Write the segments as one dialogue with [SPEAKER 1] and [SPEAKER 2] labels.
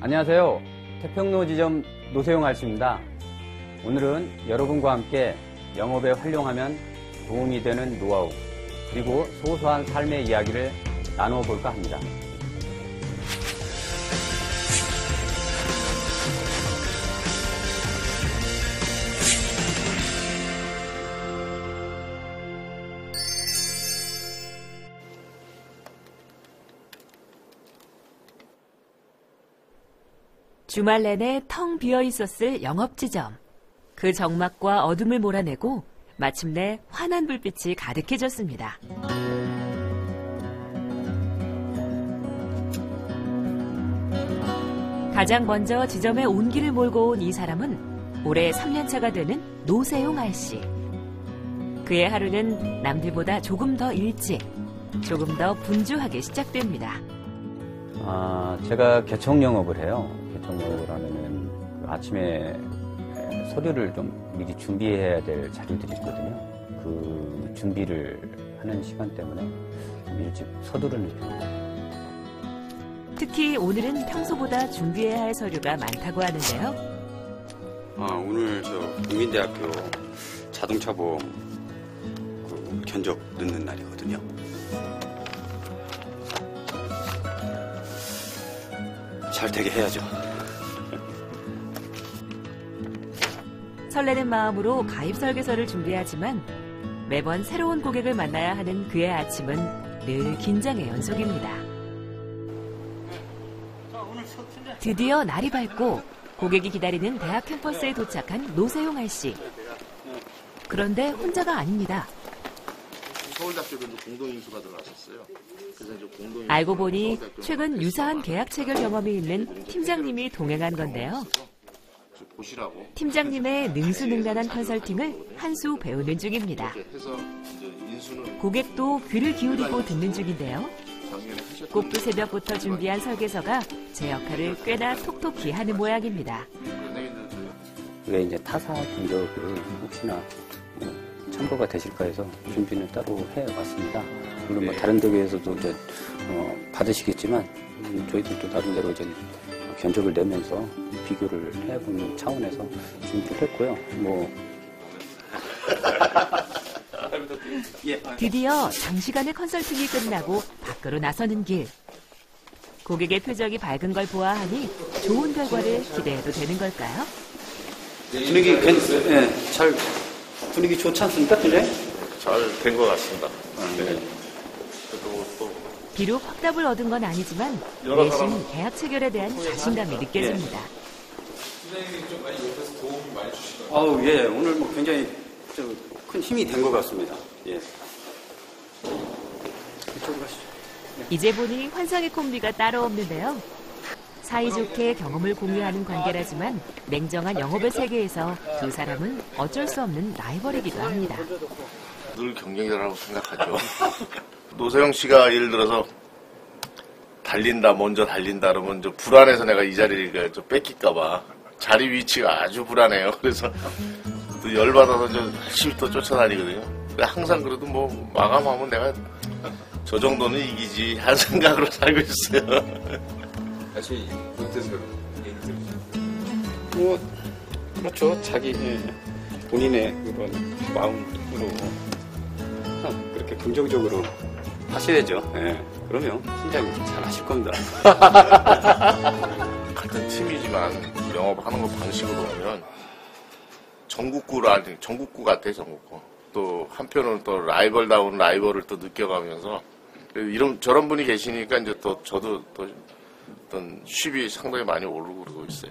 [SPEAKER 1] 안녕하세요. 태평로 지점 노세용 할수입니다. 오늘은 여러분과 함께 영업에 활용하면 도움이 되는 노하우 그리고 소소한 삶의 이야기를 나누어 볼까 합니다.
[SPEAKER 2] 주말 내내 텅 비어 있었을 영업 지점. 그 적막과 어둠을 몰아내고 마침내 환한 불빛이 가득해졌습니다. 가장 먼저 지점에 온기를 몰고 온 이 사람은 올해 3년차가 되는 노세용 아씨. 그의 하루는 남들보다 조금 더 일찍, 조금 더 분주하게 시작됩니다.
[SPEAKER 1] 아, 제가 개청 영업을 해요. 개청 영업을 하면은 그 아침에 서류를 좀 미리 준비해야 될 자료들이 있거든요. 그 준비를 하는 시간 때문에 좀 일찍 서두르는 편입니다.
[SPEAKER 2] 특히 오늘은 평소보다 준비해야 할 서류가 많다고 하는데요.
[SPEAKER 1] 아, 오늘 저 국민대학교 자동차 보험 그 견적 넣는 날이거든요. 잘 되게 해야죠.
[SPEAKER 2] 설레는 마음으로 가입 설계서를 준비하지만 매번 새로운 고객을 만나야 하는 그의 아침은 늘 긴장의 연속입니다. 드디어 날이 밝고 고객이 기다리는 대학 캠퍼스에 도착한 노세용 아씨. 그런데 혼자가 아닙니다.
[SPEAKER 3] 서울대학교도 공동 인수가 들어갔었어요.
[SPEAKER 2] 알고 보니 최근 유사한 계약 체결 경험이 있는 팀장님이 동행한 건데요.
[SPEAKER 3] 보시라고
[SPEAKER 2] 팀장님의 능수능란한 컨설팅을 한수 배우는 중입니다. 고객도 귀를 기울이고 듣는 중인데요. 꼭두 새벽부터 준비한 설계서가 제 역할을 꽤나 톡톡히 하는 모양입니다.
[SPEAKER 3] 근데 이제
[SPEAKER 1] 타사 견적을 혹시나 뭐 참고가 되실까 해서 준비는 따로 해왔습니다. 물론 뭐 다른 데 비해서도 이제 어, 받으시겠지만 음, 저희들도 나름대로 이제 견적을 내면서 비교를 해보는 차원에서 준비를 했고요. 뭐
[SPEAKER 2] 드디어 장시간의 컨설팅이 끝나고 밖으로 나서는 길. 고객의 표정이 밝은 걸 보아하니 좋은 결과를 기대해도 되는 걸까요?
[SPEAKER 1] 분위기 괜, 예, 잘 분위기 좋지 않습니까, 근데?
[SPEAKER 3] 잘 된 것 같습니다. 네. 그래도 또
[SPEAKER 2] 비록 확답을 얻은 건 아니지만 내심
[SPEAKER 3] 사람
[SPEAKER 2] 계약 체결에 대한 자신감이 느껴집니다.
[SPEAKER 1] 아우 예 오늘 뭐 굉장히 좀 큰 힘이 된 것 같습니다. 예. 이쪽으로 가시죠.
[SPEAKER 2] 이제 보니 환상의 콤비가 따로 없는데요. 사이좋게 경험을 공유하는 관계라지만 냉정한 영업의 세계에서 두 사람은 어쩔 수 없는 라이벌이기도 합니다.
[SPEAKER 3] 늘 경쟁자라고 생각하죠. 노세영 씨가 예를 들어서 달린다, 먼저 달린다 그러면 저 불안해서 내가 이 자리를 좀 뺏길까봐 자리 위치가 아주 불안해요. 그래서 또 열받아서 저 열심히 또 쫓아다니거든요. 근데 항상 그래도 뭐 마감하면 내가 저 정도는 이기지 한 생각으로 살고 있어요.
[SPEAKER 4] 다시 들으시죠.
[SPEAKER 1] 뭐 그렇죠 자기 예, 본인의 그런 마음으로 그렇게 긍정적으로 하셔야죠. 예. 그러면 팀장님 잘 하실 겁니다.
[SPEAKER 3] 같은 팀이지만 영업하는 거 방식으로 보면 전국구를 아니 전국구 같아 전국구. 또 한편으로는 또 라이벌다운 라이벌을 또 느껴가면서 이런 저런 분이 계시니까 이제 또 저도 또 어떤 쉽이 상당히 많이 오르고 그러고 있어요.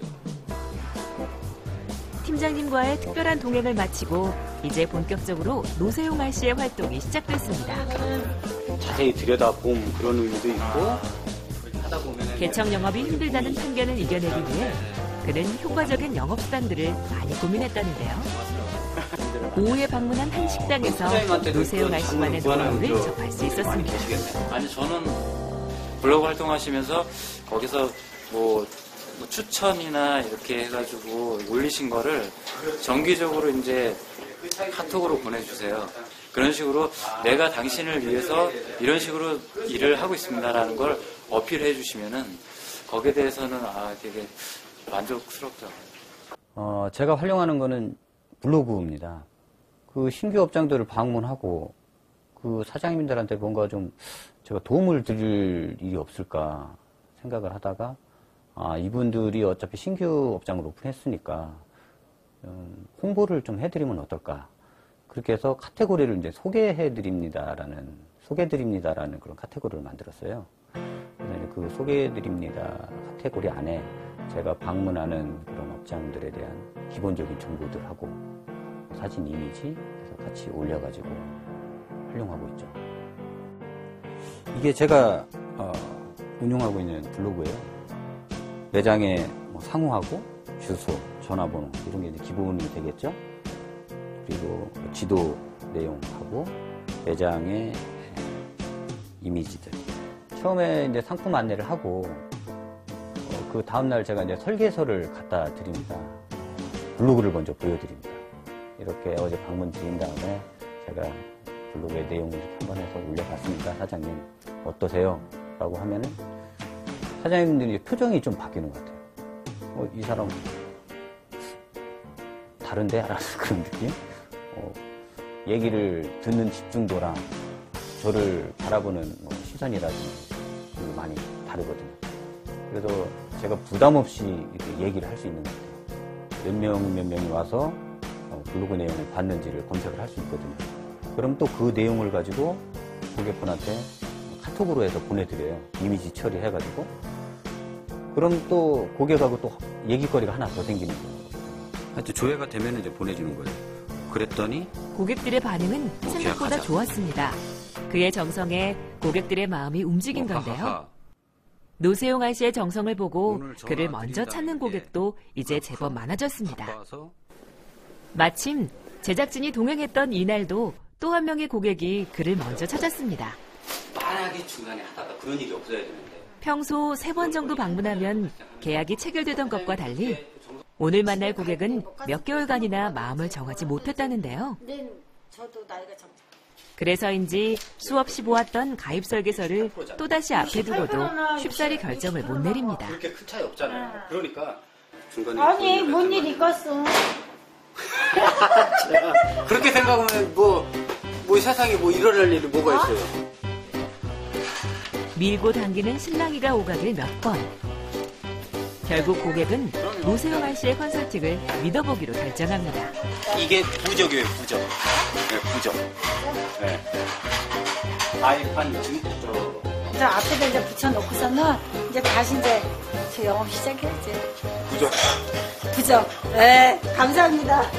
[SPEAKER 2] 팀장님과의 특별한 동행을 마치고 이제 본격적으로 노세용 아씨의 활동이 시작됐습니다.
[SPEAKER 1] 자세히 들여다봄 그런 의미도 있고
[SPEAKER 2] 개청 영업이 힘들다는 편견을 이겨내기 위해 그는 효과적인 영업 수단들을 많이 고민했다는데요. 오후에 방문한 한 식당에서 노세용 아씨만의 노하우를 접할 수 있었습니다.
[SPEAKER 5] 아니 저는 블로그 활동하시면서 거기서 뭐, 뭐 추천이나 이렇게 해가지고 올리신 거를 정기적으로 이제 카톡으로 보내주세요. 그런 식으로 내가 당신을 위해서 이런 식으로 일을 하고 있습니다라는 걸 어필해 주시면은 거기에 대해서는 아 되게 만족스럽더라고요.
[SPEAKER 1] 어, 제가 활용하는 거는 블로그입니다. 그 신규 업장들을 방문하고 그 사장님들한테 뭔가 좀 제가 도움을 드릴 일이 없을까 생각을 하다가 아, 이분들이 어차피 신규 업장을 오픈했으니까 음, 홍보를 좀 해드리면 어떨까. 그렇게 해서 카테고리를 이제 소개해 드립니다라는, 소개 드립니다라는 그런 카테고리를 만들었어요. 그 소개해 드립니다 카테고리 안에 제가 방문하는 그런 업장들에 대한 기본적인 정보들하고 사진 이미지 같이 올려가지고 활용하고 있죠. 이게 제가 어, 운영하고 있는 블로그예요. 매장에 뭐 상호하고 주소, 전화번호 이런 게 이제 기본이 되겠죠. 그리고 지도 내용하고 매장의 이미지들. 처음에 이제 상품 안내를 하고 어, 그 다음날 제가 이제 설계서를 갖다 드립니다. 블로그를 먼저 보여드립니다. 이렇게 어제 방문 드린 다음에 제가 블로그의 내용을 한번 해서 올려봤습니다. 사장님 어떠세요? 라고 하면은 사장님들이 표정이 좀 바뀌는 것 같아요. 어, 이 사람 다른데? 라는 그런 느낌? 어, 얘기를 듣는 집중도랑 저를 바라보는 뭐 시선이라든지 그 많이 다르거든요. 그래서 제가 부담 없이 얘기를 할 수 있는 것 같아요. 몇 명, 몇 명이 와서 어, 블로그 내용을 봤는지를 검색을 할 수 있거든요. 그럼 또 그 내용을 가지고 고객분한테 카톡으로 해서 보내드려요. 이미지 처리해가지고. 그럼 또 고객하고 또 얘기거리가 하나 더 생기는 거예요. 하여튼 조회가 되면 이제 보내주는 거예요. 그랬더니
[SPEAKER 2] 고객들의 반응은 생각보다. 좋았습니다. 그의 정성에 고객들의 마음이 움직인 건데요. 노세용 아씨의 정성을 보고 그를 먼저 찾는
[SPEAKER 1] 게
[SPEAKER 2] 고객도 이제 제법 많아졌습니다. 마침 제작진이 동행했던 이날도 또 한 명의 고객이 그를 먼저 찾았습니다.
[SPEAKER 1] 만약에 중간에 하다가 그런 일이 없어야 되는데
[SPEAKER 2] 평소 세 번 정도 방문하면 계약이 체결되던 것과 달리 오늘 만날 고객은 몇 개월간이나 마음을 정하지 못했다는데요.
[SPEAKER 6] 네,
[SPEAKER 2] 그래서인지 수없이 보았던 가입 설계서를 또다시 앞에 두고도 쉽사리 결정을 못 내립니다.
[SPEAKER 1] 그렇게 큰 차이 없잖아요. 그러니까 중간에
[SPEAKER 6] 아니 뭔 일 있겠어
[SPEAKER 7] 그렇게 생각하면 뭐, 뭐 세상에 뭐 일어날 일이 뭐가 있어요.
[SPEAKER 2] 밀고 당기는 신랑이가 오가길 몇 번. 결국 고객은 노세영 아 씨의 컨설팅을 믿어보기로 결정합니다.
[SPEAKER 7] 이게 부적이에요, 부적. 네, 부적. 네. 증, 저,
[SPEAKER 6] 저 앞에다 이제 붙여놓고서는 이제 다시 이제 저 영업 시작해야지
[SPEAKER 3] 부적.
[SPEAKER 6] 부적 네 감사합니다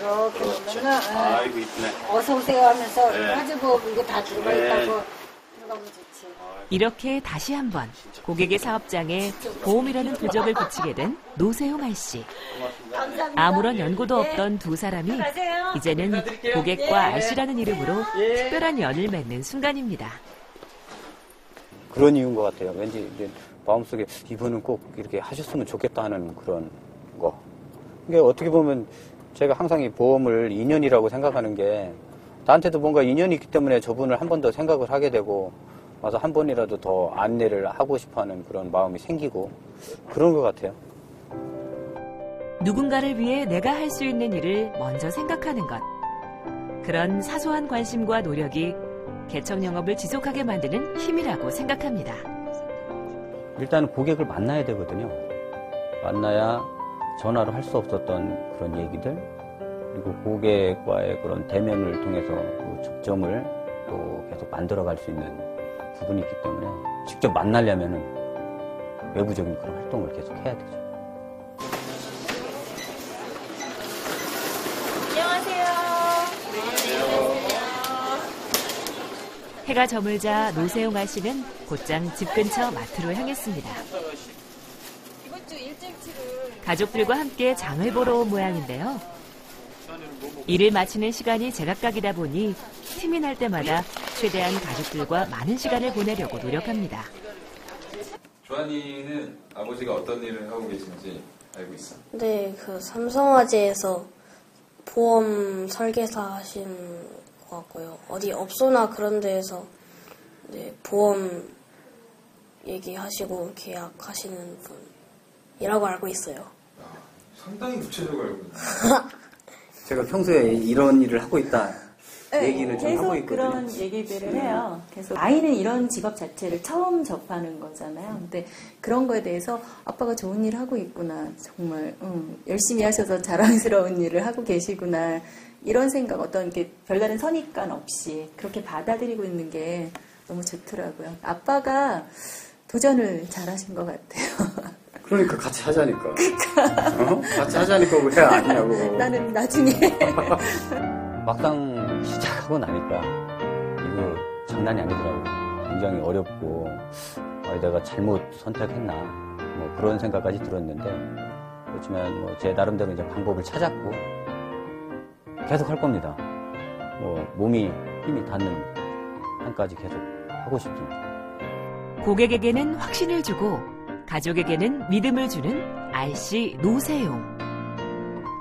[SPEAKER 6] 이렇게 보면은
[SPEAKER 7] 아이고, 이쁘네.
[SPEAKER 6] 네. 어서 오세요 하면서
[SPEAKER 7] 네.
[SPEAKER 6] 화주보험 이게 다 들어가
[SPEAKER 7] 네.
[SPEAKER 6] 있다고
[SPEAKER 2] 이렇게 다시 한번 고객의 사업장에 보험이라는 부적을 붙이게 된 노세용 아씨.
[SPEAKER 6] 감사합니다
[SPEAKER 2] 아무런 연고도
[SPEAKER 6] 네.
[SPEAKER 2] 없던 두 사람이 이제는 고객과 아씨라는 이름으로 특별한 연을 맺는 순간입니다.
[SPEAKER 1] 그런 이유인 것 같아요. 왠지 이제 마음속에 이분은 꼭 이렇게 하셨으면 좋겠다 하는 그런 거. 이게 어떻게 보면 제가 항상 이 보험을 인연이라고 생각하는 게 나한테도 뭔가 인연이 있기 때문에 저분을 한 번 더 생각을 하게 되고 와서 한 번이라도 더 안내를 하고 싶어 하는 그런 마음이 생기고 그런 것 같아요.
[SPEAKER 2] 누군가를 위해 내가 할 수 있는 일을 먼저 생각하는 것. 그런 사소한 관심과 노력이 개척 영업을 지속하게 만드는 힘이라고 생각합니다.
[SPEAKER 1] 일단은 고객을 만나야 되거든요. 만나야 전화로 할 수 없었던 그런 얘기들, 그리고 고객과의 그런 대면을 통해서 그 접점을 또 계속 만들어갈 수 있는 부분이 있기 때문에 직접 만나려면은 외부적인 그런 활동을 계속 해야 되죠.
[SPEAKER 2] 해가 저물자 노세용 아씨는 곧장 집 근처 마트로 향했습니다. 가족들과 함께 장을 보러 온 모양인데요. 일을 마치는 시간이 제각각이다 보니 팀이 날 때마다 최대한 가족들과 많은 시간을 보내려고 노력합니다.
[SPEAKER 4] 조한이는 아버지가 어떤 일을 하고 계신지 알고 있어?
[SPEAKER 8] 네, 그 삼성화재에서 보험 설계사 하신 것 같고요. 어디 업소나 그런 데에서 네, 보험 얘기하시고 계약하시는 분이라고 알고 있어요.
[SPEAKER 4] 상당히 구체적으로 알고 있네.
[SPEAKER 7] 제가 평소에 이런 일을 하고 있다
[SPEAKER 9] 네,
[SPEAKER 7] 얘기를 좀
[SPEAKER 9] 계속
[SPEAKER 7] 하고 있거든요.
[SPEAKER 9] 그런 얘기들을 해요. 계속 아이는 이런 직업 자체를 처음 접하는 거잖아요. 근데 그런 거에 대해서 아빠가 좋은 일을 하고 있구나. 정말 음, 열심히 하셔서 자랑스러운 일을 하고 계시구나. 이런 생각, 어떤 이렇게 별다른 선입관 없이 그렇게 받아들이고 있는 게 너무 좋더라고요. 아빠가 도전을 잘하신 것 같아요.
[SPEAKER 7] 그러니까 같이 하자니까. 어? 같이 하자니까 왜 안 하냐고.
[SPEAKER 9] 나는 나중에
[SPEAKER 1] 막상 시작하고 나니까 이거 장난이 아니더라고요. 굉장히 어렵고 아, 내가 잘못 선택했나 뭐 그런 생각까지 들었는데 그렇지만 뭐 제 나름대로 이제 방법을 찾았고 계속 할 겁니다. 뭐 몸이 힘이 닿는 한까지 계속 하고 싶습니다.
[SPEAKER 2] 고객에게는 확신을 주고 가족에게는 믿음을 주는 RC 노세용.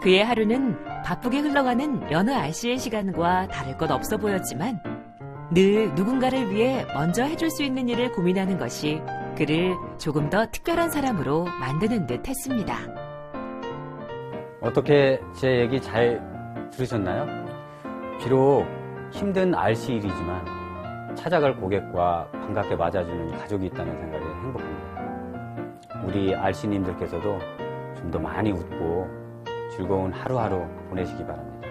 [SPEAKER 2] 그의 하루는 바쁘게 흘러가는 여느 RC의 시간과 다를 것 없어 보였지만 늘 누군가를 위해 먼저 해줄 수 있는 일을 고민하는 것이 그를 조금 더 특별한 사람으로 만드는 듯 했습니다.
[SPEAKER 1] 어떻게 제 얘기 잘 들으셨나요? 비록 힘든 RC 일이지만 찾아갈 고객과 반갑게 맞아주는 가족이 있다는 생각에 행복합니다. 우리 RC님들께서도 좀 더 많이 웃고 즐거운 하루하루 보내시기 바랍니다.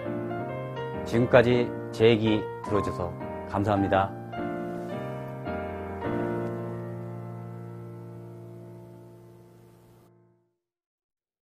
[SPEAKER 1] 지금까지 제 얘기 들어줘서 감사합니다.